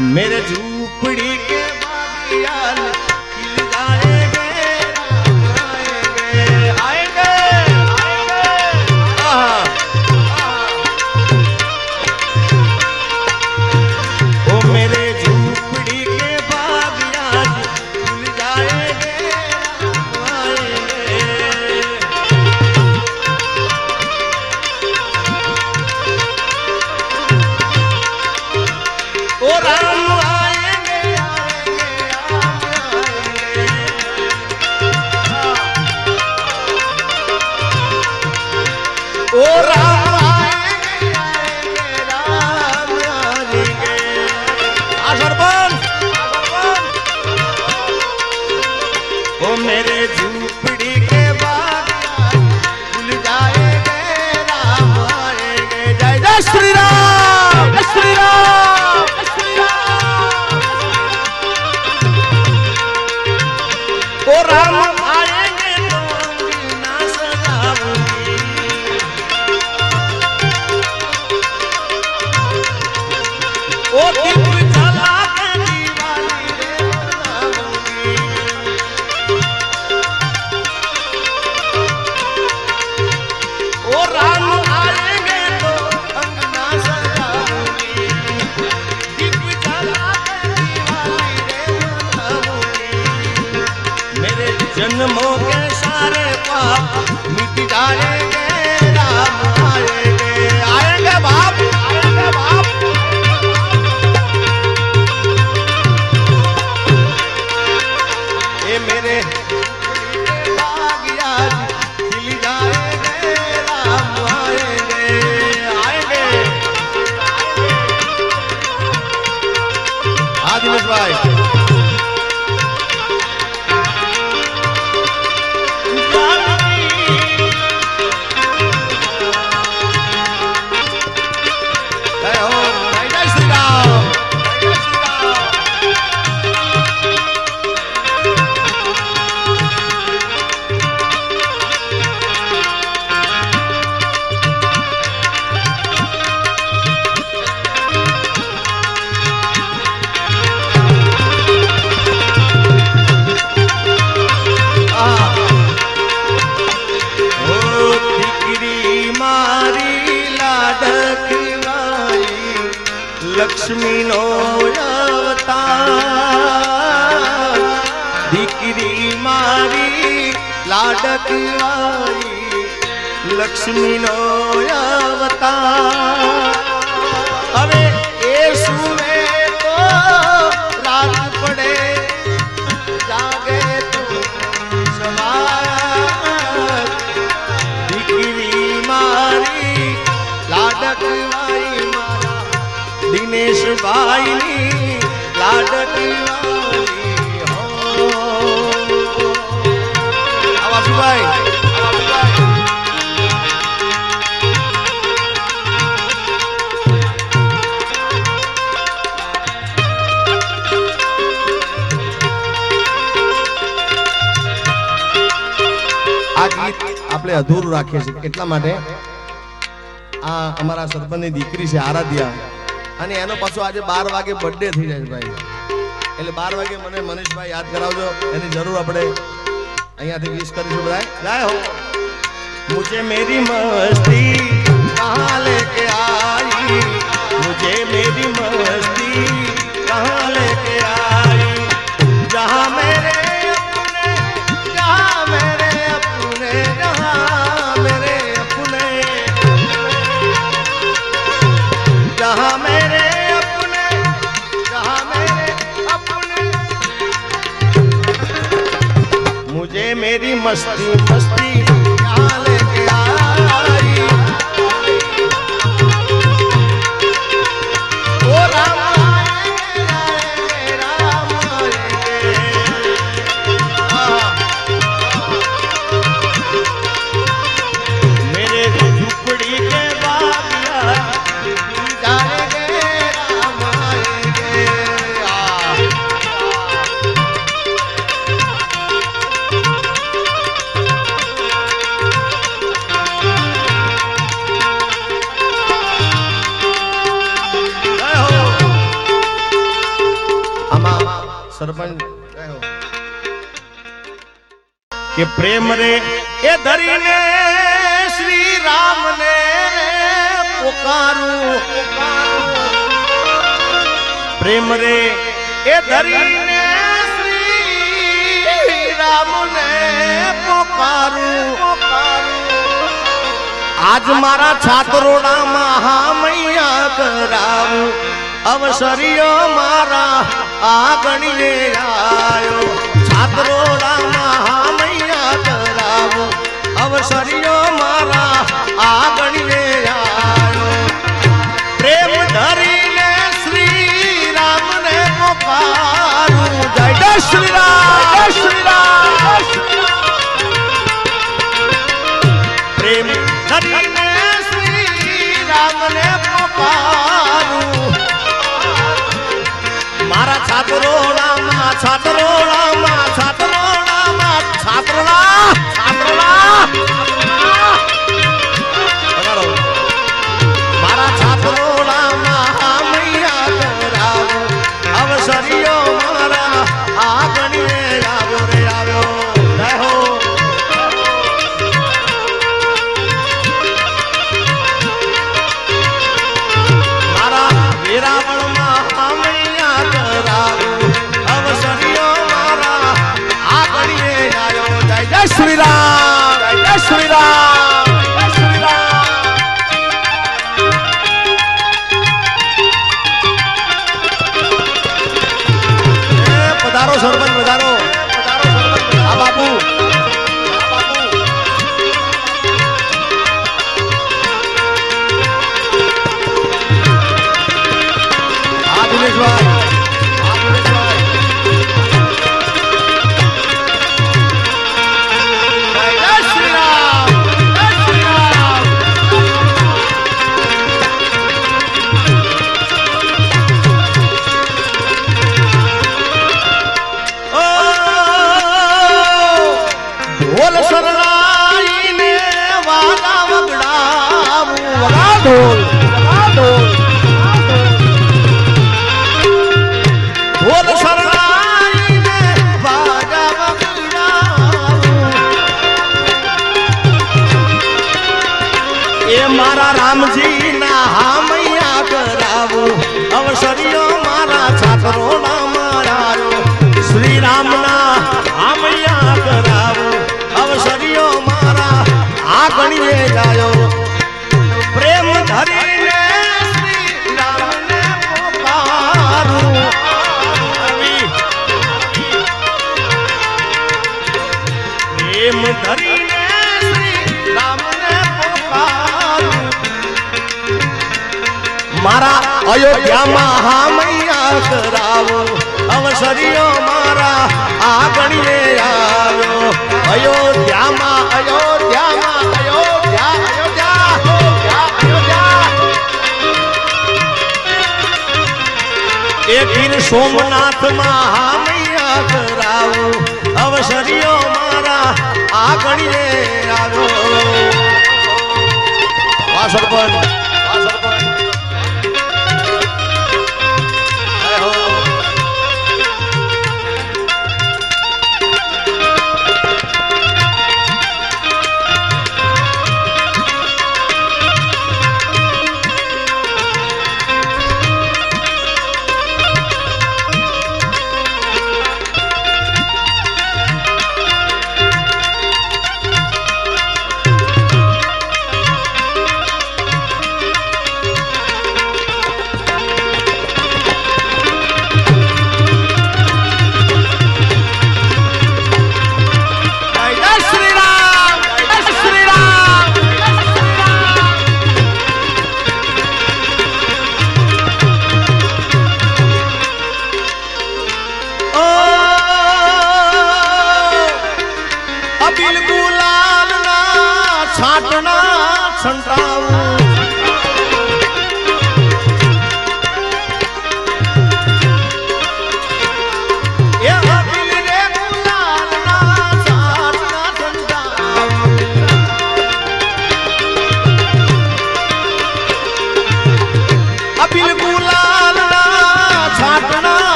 मेरे झूपड़ी के बागियाल લક્ષ્મી નો અવતાર. હવે એ સુવે તો રાત પડે, જાગે તું સવાર. દીકરી મારી લાડકવાઈ મારા દિનેશભાઈની લાડકવાઈ આપણે અધૂરું રાખીએ છીએ એટલા માટે આ અમારા સરપંચની દીકરી છે, આરાધ્યા. અને એનો પાછો આજે બાર વાગે બર્થડે થઈ જાય ભાઈ. એટલે બાર વાગે મને મનીષભાઈ યાદ કરાવજો. એની જરૂર આપણે અહીંયાથી વિશ કરીશું બધા જાય હો મુજે મેરી મસ્તી કહા લેકે આઈ. મુજે મેરી મસ્તી કહા લેકે પ્રેમ રે, એ ધરીને શ્રી રામને પોકારું. આજ મારા છાતરોડા મહામૈયા કરાવું. અવસરિયો મારા આગણીએ આવ્યો છાતરોડા મહામૈયા કરાવું. અવસરિયો મારા આગણીએ આવ્યો છાતરોળામાં 원하는 પ્રેમ ધરીને શ્રી રામને પોકારું. મારા અયોધ્યામાં હા મૈયા કરાવો, અવસરીઓ મારા આ આવ્યો. અયોધ્યામાં અયોધ્યામાં, અયોધ્યા અયોધ્યા અયોધ્યા કરાવો, અવસરીઓ આ ઘડીએ આવ્યો આ સરપંચ. આ સરપંચ.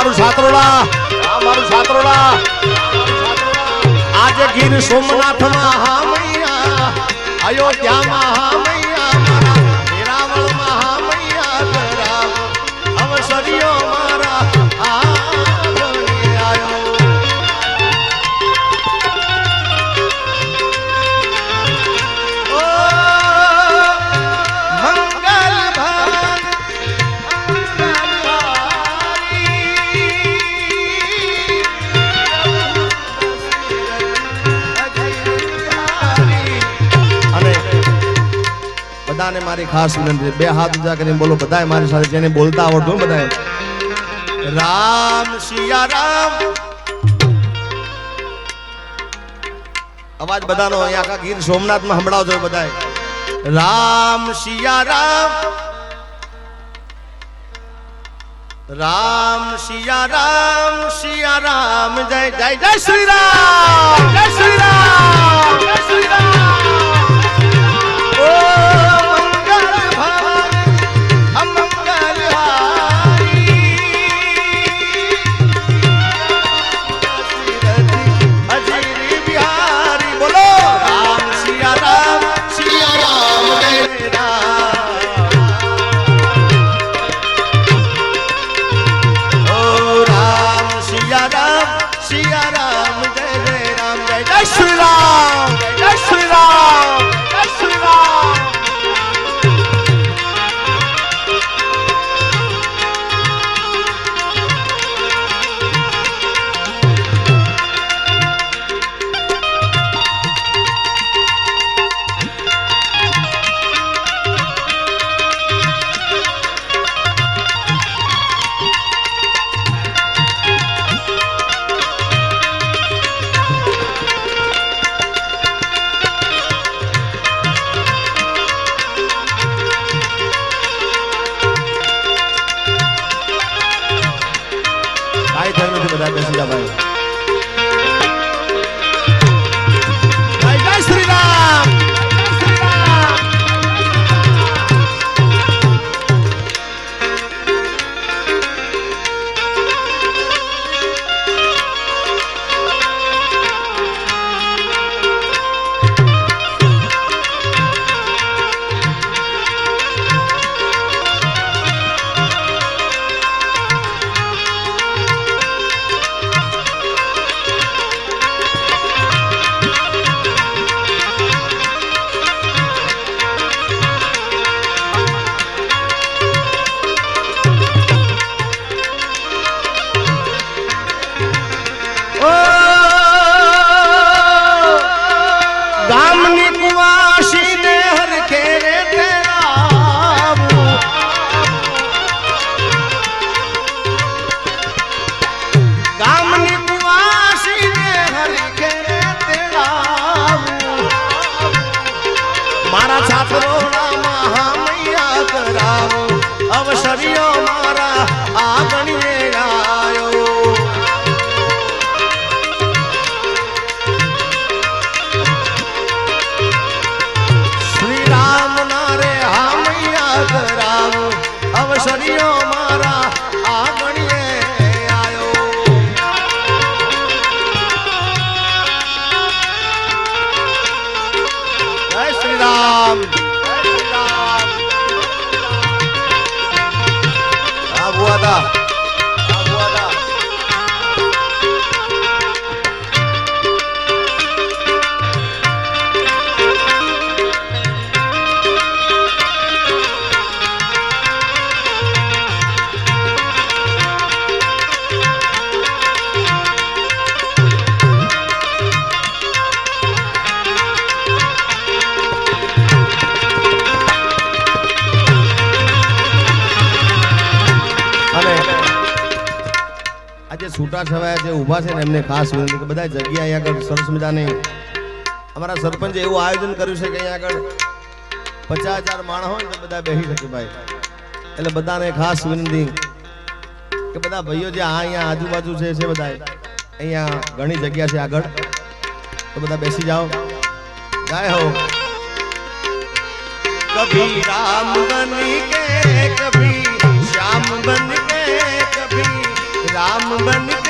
મારું છાત્રોડા આ મારું છાત્રોડા આજે ગીર સોમનાથમાં હા મૈયા અયોધ્યામાં બધાને મારી ખાસ વિનંતી. બે હાથ ઊંચા કરીને બોલો બધાએ મારી સાથે જેને બોલતા આવડતું હોય રામ સિયા રામ. અવાજ બધાનો અહીંયા આખા ગીર સોમનાથમાં સંભળાવજો બધાએ રામ સિયા રામ. રામ સિયા રામ સિયા રામ. જય જય જય શ્રી રામ. જય શ્રી રામ. જય શ્રી રામ. છવાયા જે ઊભા છે ને એમને ખાસ વિનંતી કે બધા જગ્યા અહીંયા આગળ સરસ મજાની અમારા સરપંચે એવું આયોજન કર્યું છે કે અહીંયા આગળ પચાસ હજાર માણસ હોય ને બધા બેસી શકે ભાઈ. એટલે બધાને ખાસ વિનંતી કે બધા ભાઈઓ જે આ અહીંયા આજુબાજુ છે છે બધા અહીંયા ઘણી જગ્યા છે આગળ, તો બધા બેસી જાઓ. જાય હો. કભી રામ બની કે કભી, શ્યામ બન કે કભી, રામ બન કે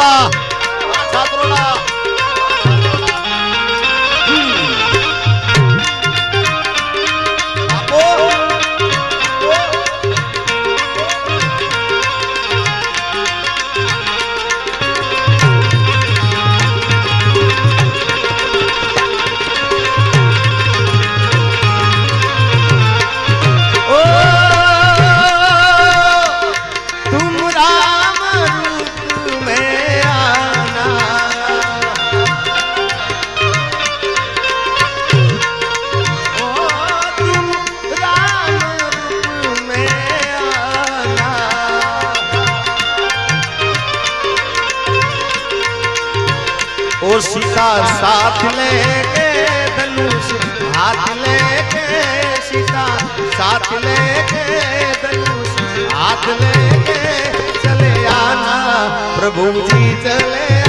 Baba. सीता साथ ले लेके धनुष हाथ ले लेके सीता साथ ले लेके धनुष हाथ लेके चले आना प्रभु जी चले